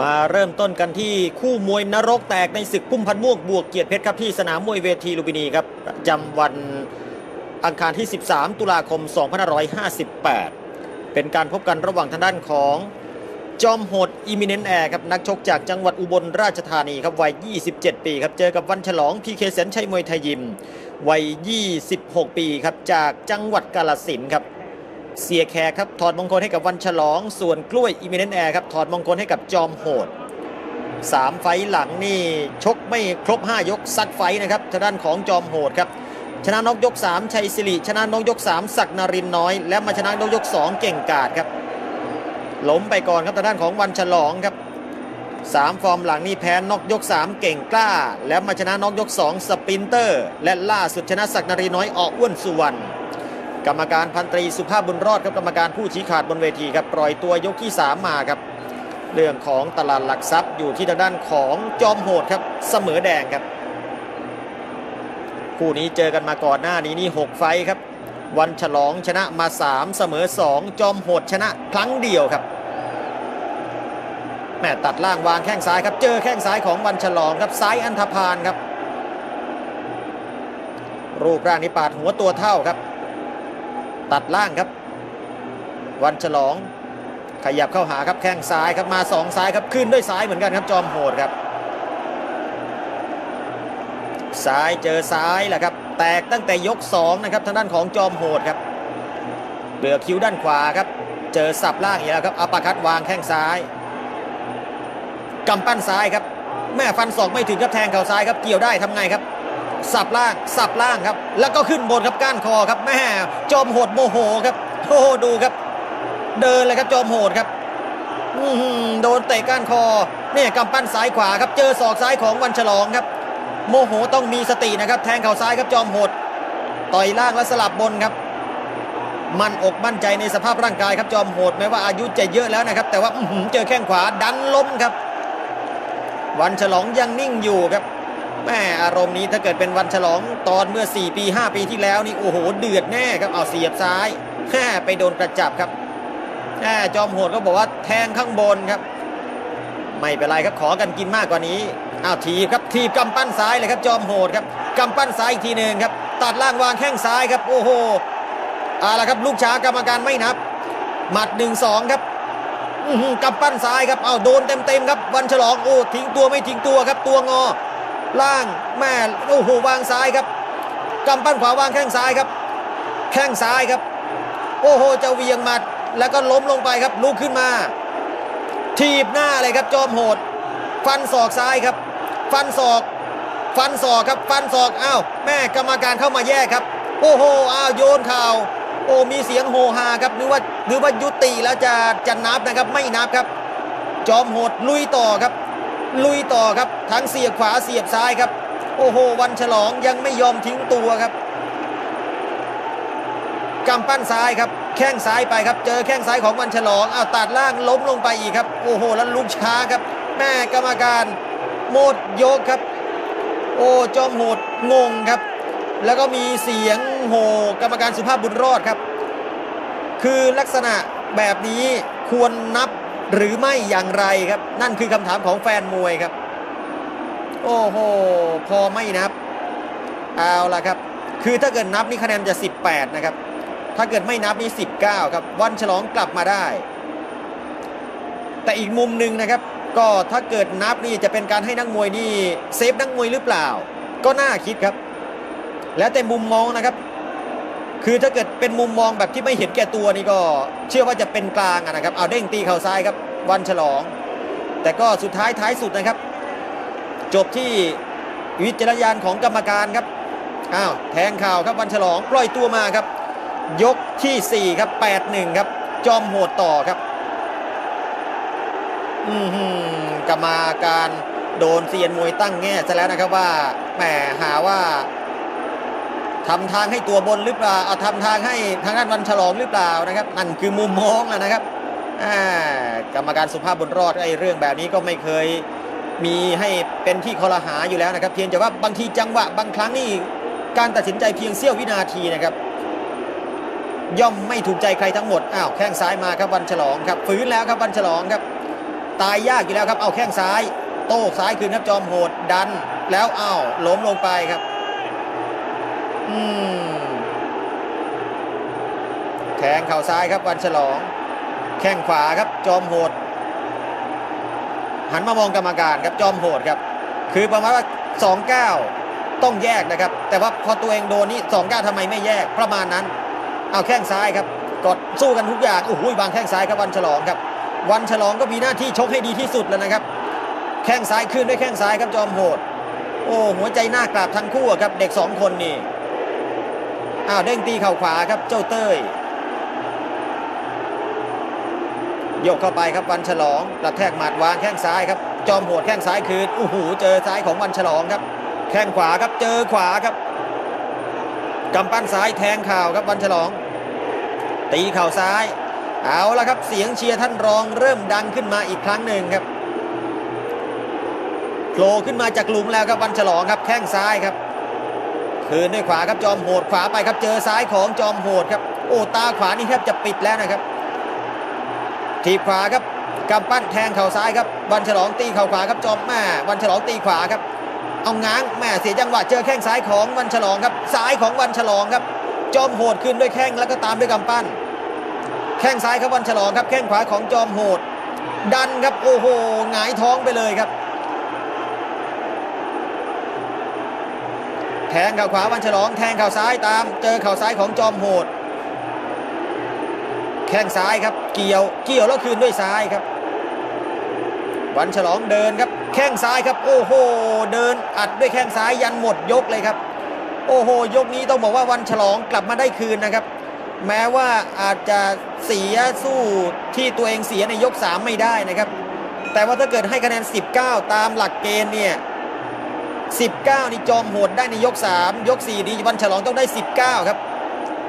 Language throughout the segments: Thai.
มาเริ่มต้นกันที่คู่มวยนรกแตกในศึกพุ่มพันม่วงบวกเกียรติเพชรครับที่สนามมวยเวทีลุมพินีครับจำวันอังคารที่ 13 ตุลาคม 2558 เป็นการพบกันระหว่างทางด้านของจอมโหดอิมิเนนแอร์ครับนักชกจากจังหวัดอุบลราชธานีครับวัย 27 ปีครับเจอกับวันฉลองพีเคแสนชัยมวยไทยยิมวัย 26 ปีครับจากจังหวัดกาลสินครับ เสียแขกครับถอดมงคลให้กับวันฉลอง ส่วนกล้วยอิมิเนนแอร์ครับถอดมงคลให้กับจอมโหด3ไฟหลังนี่ชกไม่ครบ 5 ยกซัดไฟนะครับทางด้านของจอมโหดครับชนะนกยก 3 ชัยสิริชนะนกยก 3 ศักดิ์นรินน้อย และมาชนะนกยก 2 เก่งกาดครับล้มไปก่อนครับทางด้านของวันฉลองครับ3ฟอร์มหลังนี่แพ้นกยก 3 เก่งกล้า และมาชนะนกยก 2 สปินเตอร์ และล่าสุดชนะศักดิ์นรินน้อยออกอ้วนสุวรรณ กรรมการพันตรีสุภาพบุญรอดครับกรรมการผู้ชี้ขาดบนเวทีครับปล่อยตัวยกที่ 3 มาครับ เรื่องของตลาดหลักทรัพย์อยู่ที่ทางด้านของจอมโหดครับเสมอแดงครับ คู่นี้เจอกันมาก่อนหน้านี้นี่6ไฟครับ วันฉลองชนะมา 3 เสมอ 2 จอมโหดชนะครั้งเดียวครับแม่ตัดล่างวางแข้งซ้ายครับ เจอแข้งซ้ายของวันฉลองครับซ้ายอันธพาลครับ รูปร่างนี้ปาดหัวตัวเท่าครับ ตัดล่างครับ วันฉลอง ขยับเข้าหาครับแข้งซ้ายครับมาสองซ้ายครับขึ้นด้วยซ้ายเหมือนกันครับจอมโหดครับ ซ้ายเจอซ้ายแหละครับ แตกตั้งแต่ยก2นะครับทางด้านของจอมโหดครับเบือคิ้วด้านขวาครับ เจอสับล่างอีกแล้วครับอัปคัดวางแข้งซ้ายกำปั้นซ้ายครับ แม่ฟันศอกไม่ถึงครับแทงเข่าซ้ายครับเกี่ยวได้ทำไงครับ สับล่างสับล่างครับ แล้วก็ขึ้นบนครับก้านคอครับแม่จอมโหดโมโหครับโอ้โหดูครับ เดินเลยครับจอมโหดครับอืโดนเตะก้านคอเนี่ยกำปั้นซ้ายขวาครับ เจอศอกซ้ายของวันฉลองครับ โมโหต้องมีสตินะครับ แทงเข่าซ้ายครับจอมโหด ต่อยล่างและสลับบนครับ มั่นอกมั่นใจในสภาพร่างกายครับจอมโหดแม้ว่าอายุจะเยอะแล้วนะครับ แต่ว่าเจอแข้งขวาดันล้มครับ วันฉลองยังนิ่งอยู่ครับ แม่อารมณ์นี้ถ้าเกิดเป็นวันฉลองตอนเมื่อ 4 ปี 5 ปีที่แล้วนี่โอ้โหเดือดแน่ครับเอาเสียบซ้ายแค่ไปโดนกระจับครับแม่จอมโหดก็บอกว่าแทงข้างบนครับ ไม่เป็นไรครับขอกันกินมากกว่านี้อ้าวทีบครับทีบกำปั้นซ้ายเลยครับจอมโหดครับกำปั้นซ้ายอีกทีหนึ่งครับ ตัดล่างวางแข้งซ้ายครับ โอ้โหเอาละครับลูกช้ากรรมการไม่นับ หมัดหนึ่งสองครับกำปั้นซ้ายครับเอาโดนเต็มๆครับ วันฉลองโอ้ทิ้งตัวไม่ทิ้งตัวครับตัวงอ ล่างแม่โอ้โหวางซ้ายครับกำปั้นขวาวางแข้งซ้ายครับ แข้งซ้ายครับ โอ้โหจะเวียงหมัดแล้วก็ล้มลงไปครับลุกขึ้นมา ทีบหน้าเลยครับจอมโหด ฟันศอกซ้ายครับ ฟันศอก ฟันศอกครับ ฟันศอกอ้าวแม่กรรมการเข้ามาแยกครับ โอ้โหอ้าวโยนข่าวโอ้มีเสียงโฮฮาครับนึกว่านึกว่ายุติแล้วจะจะนับนะครับไม่นับครับ จอมโหดลุยต่อครับ ลุยต่อครับทั้งเสียบขวาเสียบซ้ายครับ โอ้โห วันฉลองยังไม่ยอมทิ้งตัวครับกำปั้นซ้ายครับ แข้งซ้ายไปครับ เจอแข้งซ้ายของวันฉลองอ้าวตัดล่างล้มลงไปอีกครับ โอ้โห แล้วลุกช้าครับ แม่กรรมการหมดยกครับ โอ้จอมโหดงงครับ แล้วก็มีเสียงโหกรรมการสุภาพบุญรอดครับ คือลักษณะแบบนี้ควรนับ หรือไม่อย่างไรครับ นั่นคือคำถามของแฟนมวยครับ โอ้โห พอไม่นับ เอาละครับ คือถ้าเกิดนับนี่คะแนนจะ 18 นะครับ ถ้าเกิดไม่นับนี่19 ครับ วันฉลองกลับมาได้ แต่อีกมุมหนึ่งนะครับ ก็ถ้าเกิดนับนี่จะเป็นการให้นักมวยนี่เซฟนักมวยหรือเปล่า ก็น่าคิดครับ แล้วแต่มุมมองนะครับ คือถ้าเกิดเป็นมุมมองแบบที่ไม่เห็นแก่ตัวนี่ก็เชื่อว่าจะเป็นกลางนะครับ เอาเด้งตีเข่าซ้ายครับ วันฉลอง แต่ก็สุดท้ายท้ายสุดนะครับ จบที่วิจารณญาณของกรรมการครับอ้าวแทงข่าวครับวันฉลองปล่อยตัวมาครับ ยกที่ 4 ครับ 8-1 ครับ จอมโหดต่อครับอือหือกรรมาการโดนเซียนมวยตั้งแง่ซะแล้วนะครับว่าแหมหาว่า ทำทางให้ตัวบนหรือเปล่าเอาทำทางให้ทางด้านวันฉลองหรือเปล่านะครับนั่นคือมุมมองนะครับอ่ากรรมการสุภาพบุญรอดไอ้เรื่องแบบนี้ก็ไม่เคยมีให้เป็นที่คอรหาอยู่แล้วนะครับ เพียงแต่ว่าบางทีจังหวะบางครั้งนี่การตัดสินใจเพียงเสี้ยววินาทีนะครับ ย่อมไม่ถูกใจใครทั้งหมดอ้าวแข้งซ้ายมาครับวันฉลองครับฟื้นแล้วครับวันฉลองครับ ตายยากอยู่แล้วครับเอาแข้งซ้าย โต้ซ้ายคืนครับจอมโหดดัน แล้วอ้าวล้มลงไปครับ แทงเข่าซ้ายครับวันฉลอง แข้งขวาครับจอมโหด หันมามองกรรมการครับจอมโหดครับ คือประมาณว่า 29 ต้องแยกนะครับ แต่ว่าพอตัวเองโดนนี่29ทำไมไม่แยกประมาณนั้น เอาแข้งซ้ายครับกดสู้กันทุกอย่างโอ้โหวางแข้งซ้ายครับวันฉลองครับ วันฉลองก็มีหน้าที่ชกให้ดีที่สุดแล้วนะครับ แข้งซ้ายขึ้นด้วยแข้งซ้ายครับจอมโหด โอ้หัวใจหน้ากราบทั้งคู่ครับเด็กสองคนนี่ อ้าวเด้งตีเข่าขวาครับเจ้าเต้ยยกเข้าไปครับวันฉลองกระแทกหมัดวางแข้งซ้ายครับจอมโหดแข้งซ้ายคืนโอ้โหเจอซ้ายของวันฉลองครับ แข้งขวาครับเจอขวาครับกำปั้นซ้ายแทงข่าวครับวันฉลอง ตีเข่าซ้าย เอาละครับเสียงเชียร์ท่านรองเริ่มดังขึ้นมาอีกครั้งหนึ่งครับโผล่ขึ้นมาจากหลุมแล้วครับวันฉลองครับแข้งซ้ายครับ คืนด้วยขวาครับจอมโหดขวาไปครับเจอซ้ายของจอมโหดครับโอ้ตาขวานี่แทบจะปิดแล้วนะครับทีบขวาครับกำปั้นแทงเข่าซ้ายครับวันฉลองตีเข่าขวาครับจอมแม่วันฉลองตีขวาครับเอาง้างแม่เสียจังหวะเจอแข้งซ้ายของวันฉลองครับซ้ายของวันฉลองครับ จอมโหดขึ้นด้วยแข้งแล้วก็ตามด้วยกำปั้น แข้งซ้ายครับวันฉลองครับแข้งขวาของจอมโหด ดันครับโอ้โหหงายท้องไปเลยครับ แทงเข่าขวาวันฉลอง แทงเข่าซ้ายตาม เจอเข่าซ้ายของจอมโหด แข้งซ้ายครับ เกี่ยว เกี่ยวแล้วคืนด้วยซ้ายครับ วันฉลองเดินครับ แข้งซ้ายครับ โอ้โห เดินอัดด้วยแข้งซ้ายยันหมดยกเลยครับ โอ้โห ยกนี้ต้องบอกว่าวันฉลองกลับมาได้คืนนะครับ แม้ว่าอาจจะเสียสู้ที่ตัวเองเสียในยก 3 ไม่ได้นะครับ แต่ว่าถ้าเกิดให้คะแนน 19 ตามหลักเกณฑ์เนี่ย 19 นี่จอมโหดได้ในยก 3 ยก4นี่วันฉลองต้องได้ 19 ครับ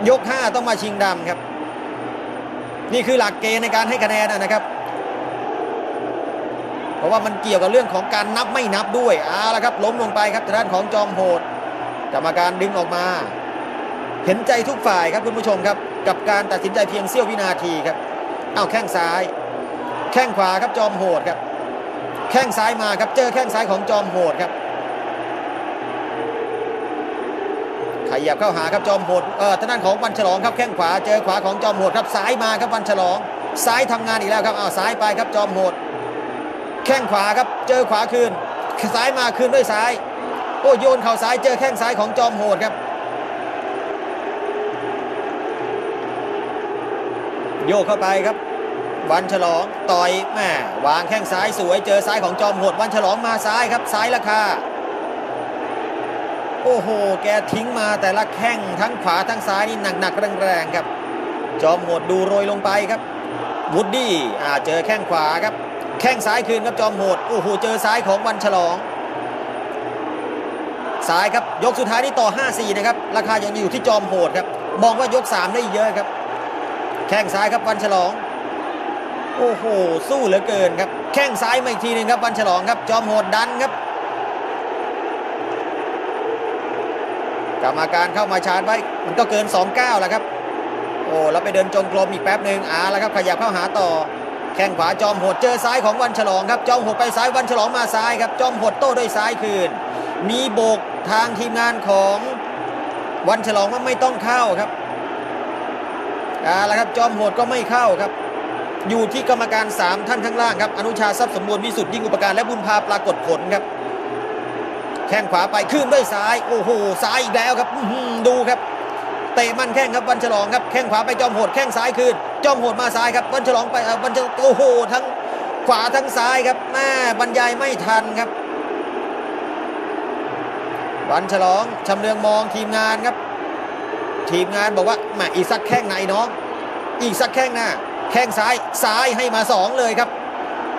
ยก 5 ต้องมาชิงดำครับ นี่คือหลักเกณฑ์ในการให้คะแนนนะครับ เพราะว่ามันเกี่ยวกับเรื่องของการนับไม่นับด้วยเอาละครับ ล้มลงไปครับทางด้านของจอมโหดกรรมการดึงออกมา เห็นใจทุกฝ่ายครับคุณผู้ชมครับ กับการตัดสินใจเพียงเสี้ยววินาทีครับเอาแข้งซ้าย แข้งขวาครับจอมโหดครับ แข้งซ้ายมาครับเจอแข้งซ้ายของจอมโหดครับ ขยับเข้าหาครับจอมโหดเออทางด้านของวันฉลองครับแข้งขวาเจอขวาของจอมโหดครับซ้ายมาครับวันฉลอง ซ้ายทำงานอีกแล้วครับอ้าวซ้ายไปครับจอมโหด แข้งขวาครับเจอขวาคืน ซ้ายมาคืนด้วยซ้าย โอ้โยนเข่าซ้ายเจอแข้งซ้ายของจอมโหดครับ โยกเข้าไปครับ วันฉลองต่อยแม่วางแข้งซ้ายสวยเจอซ้ายของจอมโหดวันฉลองมาซ้ายครับซ้ายราคา โอ้โห แกทิ้งมาแต่ละแข้งทั้งขวาทั้งซ้ายนี่หนักๆแรงๆครับ จอมโหดดูโรยลงไปครับวูดดี้อ่าเจอแข้งขวาครับ แข้งซ้ายคืนครับจอมโหดโอ้โหเจอซ้ายของวันฉลองซ้ายครับยกสุดท้ายนี่ต่อ 5-4 นะครับ ราคายังอยู่ที่จอมโหดครับ มองว่ายก 3 ได้เยอะครับ แข้งซ้ายครับวันฉลอง โอ้โห สู้เหลือเกินครับ แข้งซ้ายมาอีกทีหนึงครับวันฉลองครับ จอมโหดดันครับ กรรมการเข้ามาชาร์จไว้มันก็เกิน 2 9 แล้วครับ โอ้แล้วไปเดินจงกรมอีกแป๊บหนึ่งอ่าแล้วครับขยับเข้าหาต่อ แข้งขวาจอมโหดเจอซ้ายของวันฉลองครับจอมโหดไปซ้ายวันฉลองมาซ้ายครับจอมโหดโต้ด้วยซ้ายคืน มีโบกทางทีมงานของวันฉลองว่าไม่ต้องเข้าครับอ่าแล้วครับจอมโหดก็ไม่เข้าครับ อยู่ที่กรรมการ 3 ท่านข้างล่างครับอนุชาทรัพย์สมบูรณ์วิสุทธิ์ยิ่งอุปการและบุญพาปรากฏผลครับ แข้งขวาไปขึ้นด้วยซ้ายโอ้โหซ้ายอีกแล้วครับดูครับเตะมันแข้งครับวันฉลองครับแข้งขวาไปจอมโหดแข้งซ้ายคืนจอมโหดมาซ้ายครับวันฉลองไปเออวันฉลองโอ้โหทั้งขวาทั้งซ้ายครับแม่บรรยายไม่ทันครับวันฉลองชำเลืองมองทีมงานครับ ทีมงานบอกว่าแหมอีกสักแข้งไหนน้อง อีกสักแข้งหน้า แข้งซ้ายซ้ายให้มาสองเลยครับ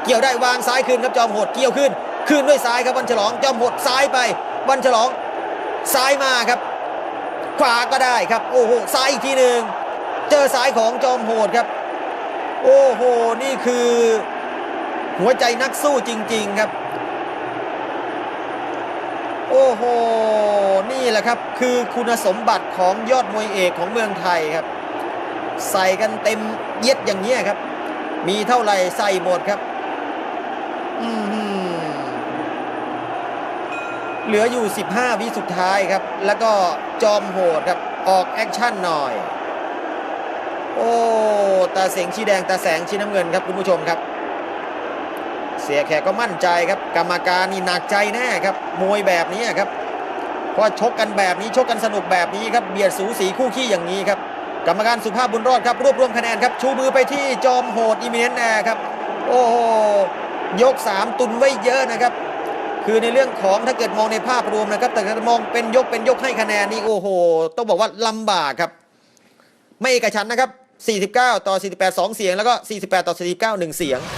เกี่ยวได้วางซ้ายคืนครับจอมโหดเกี่ยวขึ้น คืนด้วยซ้ายครับวันฉลองจอมโหดซ้ายไป วันฉลองซ้ายมาครับ ขวาก็ได้ครับ โอ้โหซ้ายอีกทีหนึ่งเจอซ้ายของจอมโหดครับ โอ้โหนี่คือ หัวใจนักสู้จริง ๆครับ โอ้โหนี่แหละครับ คือคุณสมบัติของยอดมวยเอกของเมืองไทยครับ ใส่กันเต็มเย็ดอย่างนี้ยครับ มีเท่าไหร่ใส่หมดครับ เหลืออยู่ 15 วิสุดท้ายครับ แล้วก็จอมโหดครับ ออกแอคชั่นหน่อย โอ้ ตาเสียงชีแดง ตาแสงชีน้ำเงินครับคุณผู้ชมครับ เสียแขกก็มั่นใจครับ กรรมการนี่หนักใจแน่ครับ มวยแบบนี้ครับ เพราะชกกันแบบนี้ชกกันสนุกแบบนี้ครับ เบียดสูสีคู่ขี้อย่างนี้ครับ กรรมการสุภาพบุญรอดครับ รวบรวมคะแนนครับ ชูมือไปที่จอมโหดอิมิเนนแอร์ครับ โอ้โห ยก 3 ตุนไว้เยอะนะครับ คือในเรื่องของถ้าเกิดมองในภาพรวมนะครับ แต่ถ้ามองเป็นยกเป็นยกให้คะแนนนี่โอ้โห ต้องบอกว่าลำบากครับ ไม่เอกฉันนะครับ 49 ต่อ 48 2 เสียง แล้วก็ 48 ต่อ 49 1 เสียง